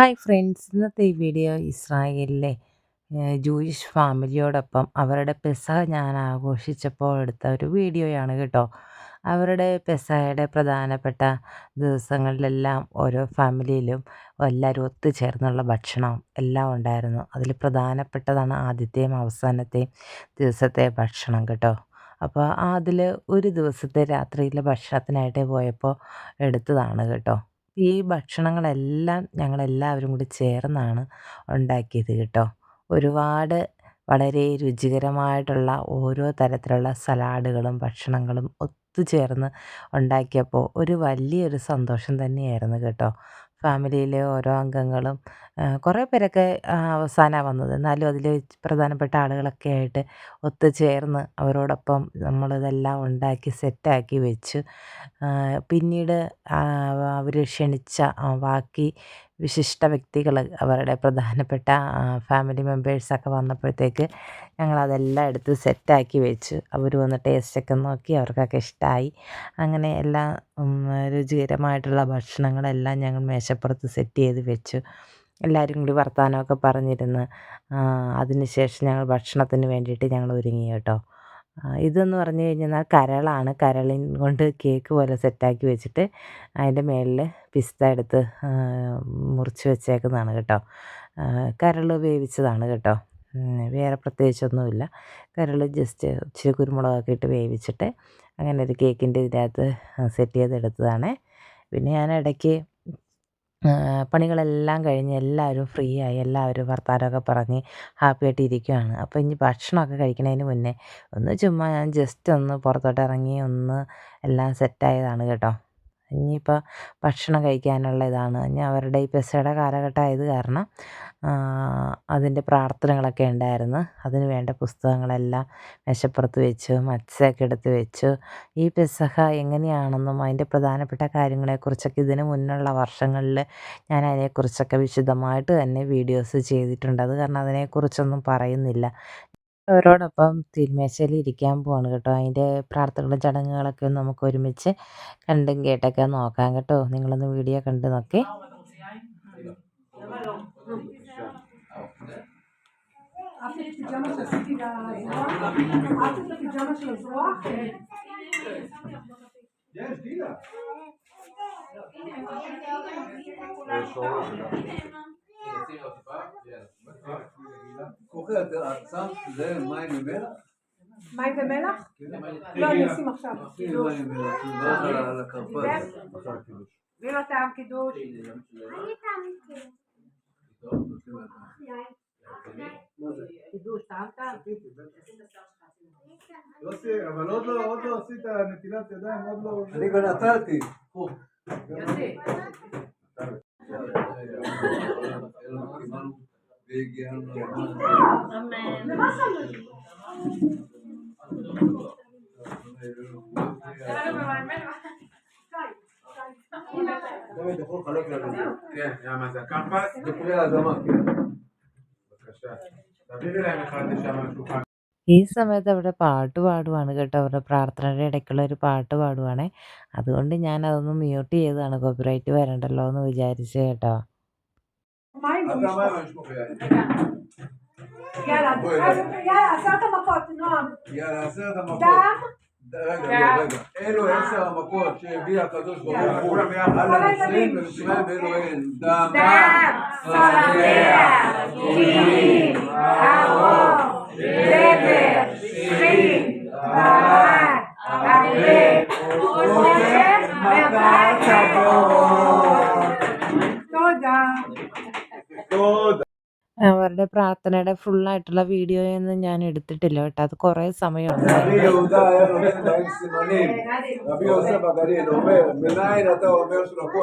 Hi friends ഇന്നത്തെ ഈ video ഇസ്രായേലിലെ ജൂയിഷ് ഫാമിലിയോടൊപ്പം അവരുടെ പെസ ഞാൻ ആഘോഷിച്ചപ്പോൾ എടുത്ത ഒരു വീഡിയോയാണ് കേട്ടോ. അവരുടെ പെസഹയുടെ പ്രധാനപ്പെട്ട ദിവസങ്ങളിലെല്ലാം ഓരോ ഫാമിലിയിലും എല്ലാവരും ഒത്തുചേർന്നുള്ള ഭക്ഷണം എല്ലാം ഉണ്ടായിരുന്നു. അതിൽ പ്രധാനപ്പെട്ടതാണ് ആദ്യത്തെയും അവസാനത്തെയും ദിവസത്തെ ഭക്ഷണം കേട്ടോ. അപ്പോൾ അതിൽ ഒരു ദിവസത്തെ രാത്രിയിലെ ഭക്ഷണത്തിനായിട്ട് പോയപ്പോൾ എടുത്തതാണ് കേട്ടോ. ഈ ഭക്ഷണങ്ങളെല്ലാം ഞങ്ങളെല്ലാവരും കൂടി ചേർന്നാണ് ഉണ്ടാക്കിയത് കേട്ടോ. ഒരുപാട് വളരെ രുചികരമായിട്ടുള്ള ഓരോ തരത്തിലുള്ള സലാഡുകളും ഭക്ഷണങ്ങളും ഒത്തുചേർന്ന് ഉണ്ടാക്കിയപ്പോൾ ഒരു വലിയൊരു സന്തോഷം തന്നെയായിരുന്നു കേട്ടോ. ഫാമിലിയിലെ ഓരോ അംഗങ്ങളും കുറേ പേരൊക്കെ അവസാനമാണ് വന്നത്. എന്നാലും അതിൽ പ്രധാനപ്പെട്ട ആളുകളൊക്കെ ആയിട്ട് ഒത്തുചേർന്ന് അവരോടൊപ്പം നമ്മളിതെല്ലാം ഉണ്ടാക്കി സെറ്റാക്കി വെച്ചു. പിന്നീട് അവർ ക്ഷണിച്ച ബാക്കി വിശിഷ്ട വ്യക്തികൾ അവരുടെ പ്രധാനപ്പെട്ട ഫാമിലി മെമ്പേഴ്സൊക്കെ വന്നപ്പോഴത്തേക്ക് ഞങ്ങളതെല്ലാം എടുത്ത് സെറ്റാക്കി വെച്ചു. അവർ വന്ന് ടേസ്റ്റൊക്കെ നോക്കി അവർക്കൊക്കെ ഇഷ്ടമായി അങ്ങനെ എല്ലാ രുചികരമായിട്ടുള്ള ഭക്ഷണങ്ങളെല്ലാം ഞങ്ങൾ മേശപ്പുറത്ത് സെറ്റ് ചെയ്ത് വെച്ചു. എല്ലാവരും കൂടി വർത്തമാനമൊക്കെ പറഞ്ഞിരുന്ന്. അതിന് ശേഷം ഞങ്ങൾ ഭക്ഷണത്തിന് വേണ്ടിയിട്ട് ഞങ്ങൾ ഒരുങ്ങി കേട്ടോ. ഇതെന്ന് പറഞ്ഞു കഴിഞ്ഞാൽ കരളാണ്. കരളിൻ കൊണ്ട് കേക്ക് പോലെ സെറ്റാക്കി വെച്ചിട്ട് അതിന്റെ മേളിൽ പിസ്ത എടുത്ത് മുറിച്ച് വെച്ചേക്കുന്നതാണ് കേട്ടോ. കരൾ വേവിച്ചതാണ് കേട്ടോ. വേറെ പ്രത്യേകിച്ചൊന്നുമില്ല. കരൾ ജസ്റ്റ് ഇച്ചിരി കുരുമുളകൊക്കെ ഇട്ട് വേവിച്ചിട്ട് അങ്ങനെ ഒരു കേക്കിന്റെ ഇതിനകത്ത് സെറ്റ് ചെയ്തെടുത്തതാണ്. പിന്നെ ഞാൻ ഇടയ്ക്ക് പണികളെല്ലാം കഴിഞ്ഞ് എല്ലാവരും ഫ്രീ ആയി എല്ലാവരും വർത്തമാനമൊക്കെ പറഞ്ഞ് ഹാപ്പിയായിട്ട് ഇരിക്കുകയാണ് അപ്പോൾ ഇനി ഭക്ഷണമൊക്കെ കഴിക്കുന്നതിന് മുന്നേ ഒന്ന് ചുമ്മാ ഞാൻ ജസ്റ്റ് ഒന്ന് പുറത്തോട്ട് ഇറങ്ങി ഒന്ന് എല്ലാം സെറ്റായതാണ് കേട്ടോ. ഇനിയിപ്പോൾ ഭക്ഷണം കഴിക്കാനുള്ള ഇതാണ്. ഇനി അവരുടെ ഈ പെസയുടെ കാലഘട്ടമായത് കാരണം അതിന്റെ പ്രാർത്ഥനകളൊക്കെ ഉണ്ടായിരുന്നു. അതിന് വേണ്ട പുസ്തകങ്ങളെല്ലാം മേശപ്പുറത്ത് വെച്ചു മത്സ്യമൊക്കെ എടുത്ത് വെച്ചു. ഈ പെസഹ എങ്ങനെയാണെന്നും അതിന്റെ പ്രധാനപ്പെട്ട കാര്യങ്ങളെക്കുറിച്ചൊക്കെ ഇതിന് മുന്നുള്ള വർഷങ്ങളിൽ ഞാൻ അതിനെക്കുറിച്ചൊക്കെ വിശദമായിട്ട് തന്നെ വീഡിയോസ് ചെയ്തിട്ടുണ്ട്. അത് കാരണം അതിനെക്കുറിച്ചൊന്നും പറയുന്നില്ല. അവരോടൊപ്പം തിരുമേശയിൽ ഇരിക്കാൻ പോവാണ് കേട്ടോ. അതിന്റെ പ്രാർത്ഥനകളും ചടങ്ങുകളൊക്കെ ഒന്ന് നമുക്ക് ഒരുമിച്ച് കണ്ടും കേട്ടൊക്കെ നോക്കാം കേട്ടോ. നിങ്ങളൊന്ന് വീഡിയോ കണ്ട് നോക്കേ. כוכי הצף זה מים ומלח? מים ומלח? לא, אני אשים עכשיו. מים ומלח, על הכרפס. מי לא טעם קידוש? קידוש, טעמת? יוסי, אבל עוד לא, עוד לא עשית נטילת ידיים, עוד לא... אני כבר נתתי. יוסי. ഈ സമയത്ത് അവിടെ പാട്ട് പാടുവാണ് കേട്ടോ. അവരുടെ പ്രാർത്ഥനയുടെ ഇടയ്ക്കുള്ള ഒരു പാട്ട് പാടുവാണേ. അതുകൊണ്ട് ഞാൻ അതൊന്ന് മ്യൂട്ട് ചെയ്തതാണ്. കോപ്പിറൈറ്റ് വരണ്ടല്ലോ എന്ന് വിചാരിച്ചു കേട്ടോ. מים במשפחה. יאללה, עשרת המכות, נועם. יאללה, עשרת המכות. דם, רגע, לא, רגע. אלו עשר המכות שהביא הקדוש ברוך הוא. על המצרים ומצרים ואלו. דם, דם, צלחיה, גילים, ארוך, പ്രാർത്ഥനയുടെ ഫുള്ളായിട്ടുള്ള വീഡിയോ ഒന്നും ഞാൻ എടുത്തിട്ടില്ല കേട്ടോ അത് കുറേ സമയമുണ്ട് רבי יהודה היה נותן בהם סימנים. רבי יוסף הגליל אומר, מנין אתה אומר שלקחו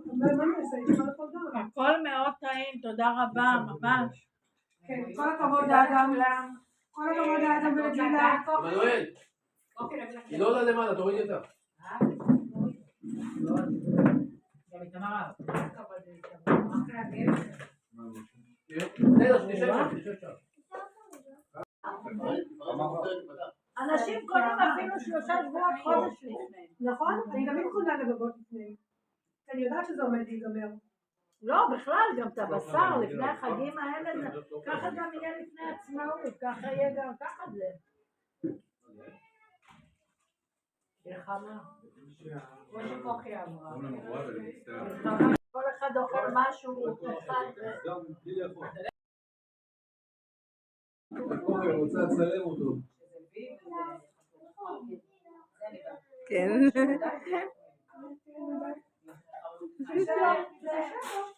הדברים במצרים הכל מאוד טעים, תודה רבה, ממש. כן, כל הכבוד לאדם. כל הכבוד לאדם ולגילה. עמנואל, היא לא עולה למעלה, תורידי אותה. אנשים קונים אפילו שלושה שבועות חודש לפני. נכון? אני גם קונה לבבות לפני. אני יודעת שזה עומד להיגמר. לא, בכלל, גם את הבשר לפני החגים האלה, זה- ככה גם יהיה לפני עצמאות, ככה יהיה גם, ככה זה. כל אחד אוכל משהו. כן.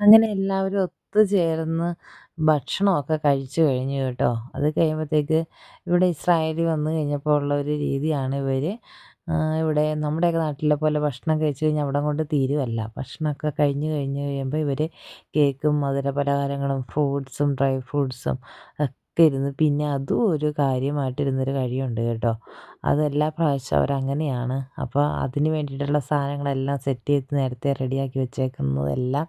അങ്ങനെ എല്ലാവരും ഒത്തുചേർന്ന് ഭക്ഷണമൊക്കെ കഴിച്ചു കഴിഞ്ഞു കേട്ടോ. അത് കഴിയുമ്പോഴത്തേക്ക് ഇവിടെ ഇസ്രായേലി വന്നു കഴിഞ്ഞപ്പോൾ ഉള്ള ഒരു രീതിയാണ് ഇവർ ഇവിടെ നമ്മുടെയൊക്കെ നാട്ടിലെ പോലെ ഭക്ഷണം കഴിച്ചു കഴിഞ്ഞാൽ അവിടെ കൊണ്ട് തീരുമല്ല ഭക്ഷണമൊക്കെ കഴിഞ്ഞ് കഴിഞ്ഞ് കഴിയുമ്പോൾ ഇവർ കേക്കും മധുര പലഹാരങ്ങളും ഫ്രൂട്ട്സും ഡ്രൈ ഫ്രൂട്ട്സും ഒക്കെ ഇരുന്ന് പിന്നെ അതും ഒരു കാര്യമായിട്ടിരുന്നൊരു കഴിയുണ്ട് കേട്ടോ. അതെല്ലാ പ്രാവശ്യം അവരങ്ങനെയാണ്. അപ്പോൾ അതിന് വേണ്ടിയിട്ടുള്ള സാധനങ്ങളെല്ലാം സെറ്റ് ചെയ്ത് നേരത്തെ റെഡിയാക്കി വെച്ചേക്കുന്നതെല്ലാം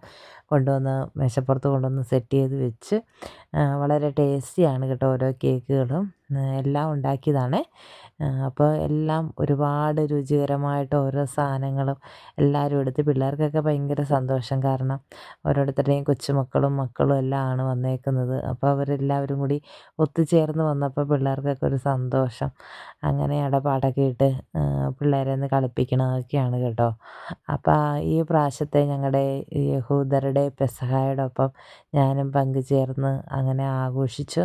കൊണ്ടുവന്ന് മേശപ്പുറത്ത് കൊണ്ടുവന്ന് സെറ്റ് ചെയ്ത് വെച്ച് വളരെ ടേസ്റ്റിയാണ് കേട്ടോ ഓരോ കേക്കുകളും എല്ലാം ഉണ്ടാക്കിയതാണ്. അപ്പോൾ എല്ലാം ഒരുപാട് രുചികരമായിട്ട് ഓരോ സാധനങ്ങളും എല്ലാവരും എടുത്ത് പിള്ളേർക്കൊക്കെ ഭയങ്കര സന്തോഷം. കാരണം ഓരോരുത്തരുടെയും കൊച്ചുമക്കളും മക്കളും എല്ലാം ആണ് വന്നേക്കുന്നത്. അപ്പോൾ അവരെല്ലാവരും കൂടി ഒത്തുചേർന്ന് വന്നപ്പോൾ പിള്ളേർക്കൊക്കെ ഒരു സന്തോഷം. അങ്ങനെ ഇടപാടൊക്കെ ഇട്ട് പിള്ളേരെ ഒന്ന് കളിപ്പിക്കണതൊക്കെയാണ് കേട്ടോ. അപ്പോൾ ഈ പ്രാവശ്യത്തെ ഞങ്ങളുടെ യഹൂദരുടെ പെസഹായോടൊപ്പം ഞാനും പങ്കുചേർന്ന് അങ്ങനെ ആഘോഷിച്ചു.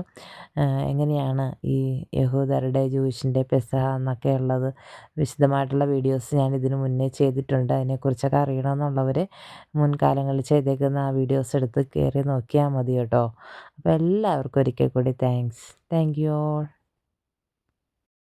എങ്ങനെയാണ് ഈ യഹൂദരുടെ ജൂയിഷിന്റെ പെസഹ എന്നൊക്കെ ഉള്ളത് വിശദമായിട്ടുള്ള വീഡിയോസ് ഞാൻ ഇതിനു മുന്നേ ചെയ്തിട്ടുണ്ട്. അതിനെക്കുറിച്ചൊക്കെ അറിയണമെന്നുള്ളവർ മുൻകാലങ്ങളിൽ ചെയ്തേക്കുന്ന ആ വീഡിയോസ് എടുത്ത് കയറി നോക്കിയാൽ മതി കേട്ടോ. അപ്പോൾ എല്ലാവർക്കും ഒരിക്കൽ കൂടി താങ്ക്സ് താങ്ക് യു ഓൾ